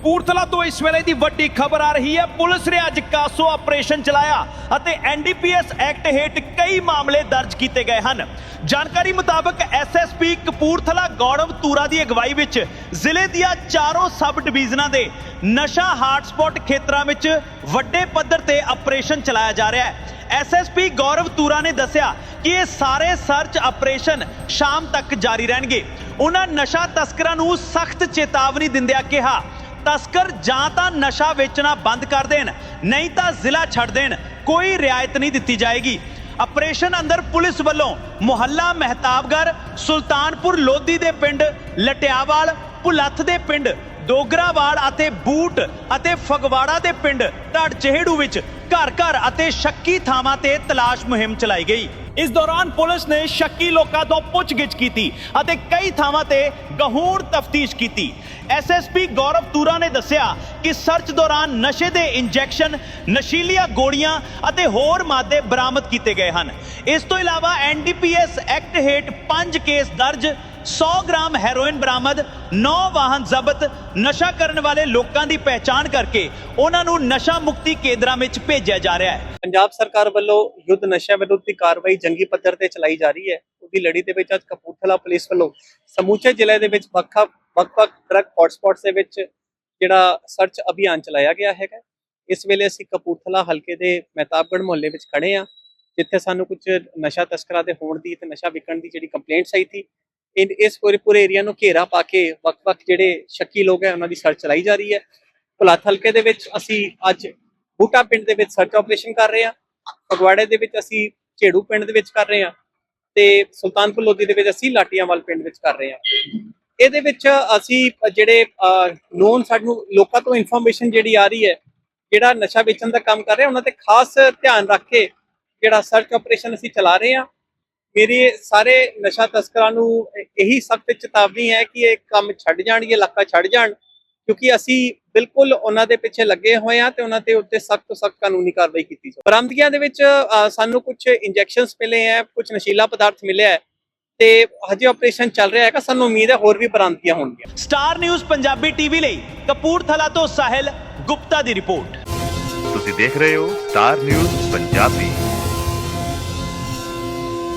ਕਪੂਰਥਲਾ ਤੋਂ ਇਸ ਵੇਲੇ ਦੀ ਵੱਡੀ ਖਬਰ ਆ ਰਹੀ ਹੈ। ਪੁਲਿਸ ਨੇ ਅੱਜ ਕਾਸੋ ਆਪਰੇਸ਼ਨ ਚਲਾਇਆ ਅਤੇ ਐਨਡੀਪੀਐਸ ਐਕਟ ਹੇਠ ਕਈ ਮਾਮਲੇ ਦਰਜ ਕੀਤੇ ਗਏ ਹਨ। ਜਾਣਕਾਰੀ ਮੁਤਾਬਕ ਐਸਐਸਪੀ ਕਪੂਰਥਲਾ ਗੌਰਵ ਤੂਰਾ ਦੀ ਅਗਵਾਈ ਵਿੱਚ ਜ਼ਿਲ੍ਹੇ ਦੀਆਂ ਚਾਰੋਂ ਸਬ ਡਿਵੀਜ਼ਨਾਂ ਦੇ ਨਸ਼ਾ ਹਾਟਸਪੌਟ ਖੇਤਰਾਂ ਵਿੱਚ ਵੱਡੇ ਪੱਧਰ ਤੇ ਆਪਰੇਸ਼ਨ ਚਲਾਇਆ ਜਾ ਰਿਹਾ ਹੈ। ਐਸਐਸਪੀ ਗੌਰਵ ਤੂਰਾ ਨੇ ਦੱਸਿਆ ਕਿ ਇਹ ਸਾਰੇ ਸਰਚ ਆਪਰੇਸ਼ਨ ਸ਼ਾਮ ਤੱਕ ਜਾਰੀ ਰਹਿਣਗੇ। ਉਹਨਾਂ ਨਸ਼ਾ ਤਸਕਰਾਂ ਨੂੰ ਸਖਤ ਚੇਤਾਵਨੀ ਦਿੰਦਿਆਂ ਕਿਹਾ ਤਸਕਰ ਜਾਂ ਤਾਂ ਨਸ਼ਾ ਵੇਚਣਾ ਬੰਦ ਕਰ ਦੇਣ, ਨਹੀਂ ਤਾਂ ਜ਼ਿਲ੍ਹਾ ਛੱਡ ਦੇਣ, ਕੋਈ ਰਿਆਇਤ ਨਹੀਂ ਦਿੱਤੀ ਜਾਏਗੀ। ਆਪਰੇਸ਼ਨ ਅੰਦਰ ਪੁਲਿਸ ਵੱਲੋਂ ਮੁਹੱਲਾ ਮਹਿਤਾਬਗੜ ਸੁਲਤਾਨਪੁਰ ਲੋਧੀ ਦੇ ਪਿੰਡ, ਲਟਿਆਵਾਲ, ਭੁਲੱਥ ਦੇ ਪਿੰਡ ਦੋਗਰਾਵਾਲ ਅਤੇ ਬੂਟ ਅਤੇ ਫਗਵਾੜਾ ਦੇ ਪਿੰਡ ਢੜ ਵਿੱਚ ਘਰ ਘਰ ਅਤੇ ਸ਼ੱਕੀ ਥਾਵਾਂ ਤੇ ਤਲਾਸ਼ ਮੁਹਿੰਮ ਚਲਾਈ ਗਈ। ਇਸ ਦੌਰਾਨ ਪੁਲਿਸ ਨੇ ਸ਼ੱਕੀ ਲੋਕਾਂ ਤੋਂ ਪੁੱਛਗਿੱਛ ਕੀਤੀ ਅਤੇ ਕਈ ਥਾਵਾਂ ਤੇ ਗਹੂਰ ਤਫਤੀਸ਼ ਕੀਤੀ। ਐਸਐਸਪੀ ਗੌਰਵ ਤੂਰਾ ਨੇ ਦੱਸਿਆ ਕਿ ਸਰਚ ਦੌਰਾਨ ਨਸ਼ੇ ਦੇ ਇੰਜੈਕਸ਼ਨ ਨਸ਼ੀਲੀਆਂ ਗੋਲੀਆਂ ਅਤੇ ਹੋਰ ਮਾਦੇ ਬਰਾਮਦ ਕੀਤੇ ਗਏ ਹਨ। ਇਸ ਤੋਂ ਇਲਾਵਾ ਐਨਡੀਪੀਐਸ ਐਕਟ ਹੇਠ 5 ਕੇਸ ਦਰਜ 100 ਗ੍ਰਾਮ ਹੈਰੋਇਨ ਬਰਾਮਦ 9 ਵਾਹਨ ਜ਼ਬਤ, ਨਸ਼ਾ ਕਰਨ ਵਾਲੇ ਲੋਕਾਂ ਦੀ ਪਹਿਚਾਣ ਕਰਕੇ ਉਹਨਾਂ ਨੂੰ ਨਸ਼ਾ ਮੁਕਤੀ ਕੇਂਦਰਾਂ ਵਿੱਚ ਭੇਜਿਆ ਜਾ ਰਿਹਾ ਹੈ। ਪੰਜਾਬ ਸਰਕਾਰ ਵੱਲੋਂ ਯੁੱਧ ਨਸ਼ਾ ਵਿਰੁੱਧ ਦੀ ਕਾਰਵਾਈ ਜੰਗੀ ਪੱਧਰ ਤੇ ਚਲਾਈ ਜਾ ਰਹੀ ਹੈ। ਉਹਦੀ ਲੜੀ ਦੇ ਵਿੱਚ ਅੱਜ ਕਪੂਰਥਲਾ ਪੁਲਿਸ ਵੱਲੋਂ ਸਮੁੱਚੇ ਜ਼ਿਲ੍ਹੇ ਦੇ ਵਿੱਚ ਵੱਖ ਵੱਖ ਵੱਖ ਡਰੱਗ ਹੌਟਸਪੌਟਸ ਦੇ ਵਿੱਚ ਜਿਹੜਾ ਸਰਚ ਅਭਿਆਨ ਚਲਾਇਆ ਗਿਆ ਹੈਗਾ। ਇਸ ਵੇਲੇ ਅਸੀਂ ਕਪੂਰਥਲਾ ਹਲਕੇ ਦੇ ਮਹਿਤਾਬਗੜ ਮੁਹੱਲੇ ਵਿੱਚ ਖੜੇ ਆ ਜਿੱਥੇ ਸਾਨੂੰ ਕੁਝ ਨਸ਼ਾ ਤਸਕਰਾਂ ਦੇ ਹੋਣ ਦੀ ਤੇ ਨਸ਼ਾ ਵਿਕਣ ਦੀ ਜਿਹੜੀ ਕੰਪਲੇਂਟਸ ਆਈ ਸੀ ਇਨ ਇਸ ਪੂਰੇ ਪੂਰੇ ਏਰੀਆ ਨੂੰ ਘੇਰਾ ਪਾ ਕੇ ਵੱਖ-ਵੱਖ ਜਿਹੜੇ ਸ਼ੱਕੀ ਲੋਕ ਹੈ ਉਹਨਾਂ ਦੀ ਸਰਚ ਚਲਾਈ ਜਾ ਰਹੀ ਹੈ। ਭੁਲਾਥ ਹਲਕੇ ਦੇ ਵਿੱਚ ਅਸੀਂ ਅੱਜ ਬੂਟਾ ਪਿੰਡ ਦੇ ਵਿੱਚ ਸਰਚ ਆਪਰੇਸ਼ਨ ਕਰ ਰਹੇ ਹਾਂ, ਫਗਵਾੜੇ ਦੇ ਵਿੱਚ ਅਸੀਂ ਝੇੜੂ ਪਿੰਡ ਦੇ ਵਿੱਚ ਕਰ ਰਹੇ ਹਾਂ ਤੇ ਸੁਲਤਾਨਪੁਰ ਲੋਧੀ ਦੇ ਵਿੱਚ ਅਸੀਂ ਲਾਟੀਆਂਵਾਲ ਪਿੰਡ ਵਿੱਚ ਕਰ ਰਹੇ ਹਾਂ। ਇਹਦੇ ਵਿੱਚ ਅਸੀਂ ਜਿਹੜੇ ਨੋਨ ਸਾਨੂੰ ਲੋਕਾਂ ਤੋਂ ਇਨਫੋਰਮੇਸ਼ਨ ਜਿਹੜੀ ਆ ਰਹੀ ਹੈ, ਜਿਹੜਾ ਨਸ਼ਾ ਵੇਚਣ ਦਾ ਕੰਮ ਕਰ ਰਿਹਾ, ਉਹਨਾਂ ਤੇ ਖਾਸ ਧਿਆਨ ਰੱਖ ਕੇ ਜਿਹੜਾ ਸਰਚ ਆਪਰੇਸ਼ਨ ਅਸੀਂ ਚਲਾ ਰਹੇ ਹਾਂ। ਮੇਰੇ ਸਾਰੇ ਨਸ਼ਾ ਤਸਕਰਾਂ ਨੂੰ ਇਹੀ ਸਖਤ ਚੇਤਾਵਨੀ ਹੈ ਕਿ ਇਹ ਕੰਮ ਛੱਡ ਜਾਣ ਇਹ ਇਲਾਕਾ ਛੱਡ ਜਾਣ, ਕਿਉਂਕਿ ਅਸੀਂ ਬਿਲਕੁਲ ਉਹਨਾਂ ਦੇ ਪਿੱਛੇ ਲੱਗੇ ਹੋਏ ਆ ਤੇ ਉਹਨਾਂ ਤੇ ਉੱਤੇ ਸਖਤ ਤੋਂ ਸਖਤ ਕਾਨੂੰਨੀ ਕਾਰਵਾਈ ਕੀਤੀ ਜਾਵੇ ਬਰਾਮਦਗੀਆਂ ਦੇ ਵਿੱਚ ਸਾਨੂੰ ਕੁਝ ਇੰਜੈਕਸ਼ਨਸ ਮਿਲੇ ਹੈ ਕੁਝ ਨਸ਼ੀਲਾ ਪਦਾਰਥ ਮਿਲਿਆ ਹੈ। ਤੇ ਹਜੇ ਆਪਰੇਸ਼ਨ ਚੱਲ ਰਿਹਾ ਹੈਗਾ ਸਾਨੂੰ ਉਮੀਦ ਹੈ ਹੋਰ ਵੀ ਬਰਾਮਦਗੀਆਂ ਹੋਣਗੀਆਂ। ਸਟਾਰ ਨਿਊਜ਼ ਪੰਜਾਬੀ ਟੀਵੀ ਲਈ ਕਪੂਰਥਲਾ ਤੋਂ ਸਾਹਿਲ ਗੁਪਤਾ ਦੀ ਰਿਪੋਰਟ। ਤੁਸੀਂ ਦੇਖ ਰਹੇ ਹੋ ਸਟਾਰ ਨਿਊਜ਼ ਪੰਜਾਬੀ।